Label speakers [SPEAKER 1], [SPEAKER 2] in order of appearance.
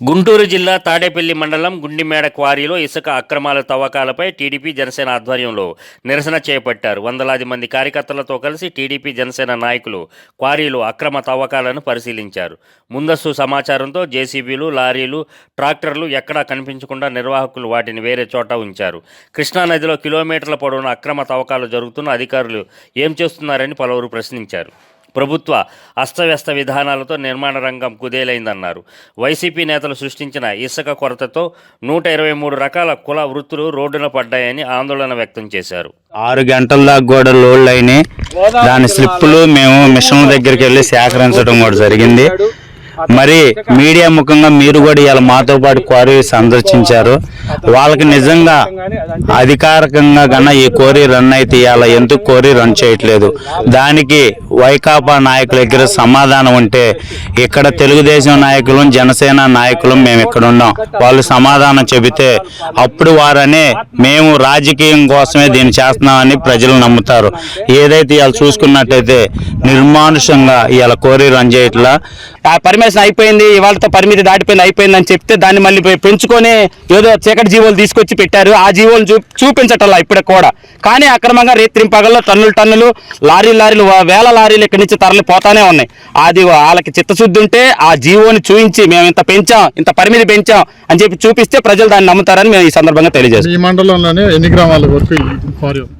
[SPEAKER 1] గుంటూరు జిల్లా తాడేపల్లి మండలం గుండిమేడ క్వారీలో ఇసుక అక్రమాల తవ్వకాలపై టీడీపీ జనసేన ఆధ్వర్యంలో నిరసన చేపట్టారు. వందలాది మంది కార్యకర్తలతో కలిసి టీడీపీ జనసేన నాయకులు క్వారీలో అక్రమ తవ్వకాలను పరిశీలించారు. ముందస్తు సమాచారంతో జేసీబీలు లారీలు ట్రాక్టర్లు ఎక్కడా కనిపించకుండా నిర్వాహకులు వాటిని వేరే చోట ఉంచారు. కృష్ణానదిలో కిలోమీటర్ల పొడవున అక్రమ తవ్వకాలు జరుగుతున్న అధికారులు ఏం చేస్తున్నారని పలువురు ప్రశ్నించారు. ప్రభుత్వ అస్తవ్యస్త విధానాలతో నిర్మాణ రంగం కుదేలైందన్నారు. వైసీపీ నేతలు సృష్టించిన ఇసుక కొరతతో నూట ఇరవై మూడు రకాల కుల వృత్తులు రోడ్డున పడ్డాయని ఆందోళన వ్యక్తం చేశారు.
[SPEAKER 2] ఆరు గంటల దాకా కూడా లోడ్లు అయినాయి దాని స్లిప్పులు మేము మిషన్ దగ్గరికి వెళ్ళి సేకరించడం కూడా జరిగింది. మరి మీడియా ముఖంగా మీరు కూడా ఇలా మాతో పాటు క్వారీ సందర్శించారు. వాళ్ళకి నిజంగా అధికారికంగా కన్నా ఈ కోరి రన్ అయితే ఇవాళ ఎందుకు కోరి రన్ చేయట్లేదు? దానికి వైకాపా నాయకుల దగ్గర సమాధానం ఉంటే ఇక్కడ తెలుగుదేశం నాయకులు జనసేన నాయకులు మేము ఇక్కడ ఉన్నాం. వాళ్ళు సమాధానం చెబితే అప్పుడు వారనే మేము రాజకీయం కోసమే దీన్ని చేస్తున్నామని ప్రజలు నమ్ముతారు. ఏదైతే వాళ్ళు చూసుకున్నట్టయితే నిర్మానుషంగా ఇవాళ కోరి రన్ చేయట్లా
[SPEAKER 3] ఆ పర్మిషన్ అయిపోయింది ఇవాళతో పరిమితి దాటిపోయింది అయిపోయింది అని చెప్తే దాన్ని మళ్ళీ పెంచుకొని ఏదో చీకటి జీవోలు తీసుకొచ్చి పెట్టారు. ఆ జీవోలు చూ చూపించటల్లా ఇప్పుడే కూడా. కానీ అక్రమంగా రేత్రింపగల్లో టన్నులు టన్నులు లారీలు లారీలు వేల లారీలు ఇక్కడి నుంచి తరలి పోతానే ఉన్నాయి. అది వాళ్ళకి చిత్తశుద్ధి ఉంటే ఆ జీవోని చూపించి మేము ఇంత పెంచాం ఇంత పరిమితి పెంచాం అని చెప్పి చూపిస్తే ప్రజలు దాన్ని నమ్ముతారని మేము ఈ సందర్భంగా తెలియజేస్తాం
[SPEAKER 4] ఈ మండలంలోనే ఎన్ని గ్రామాల వరకు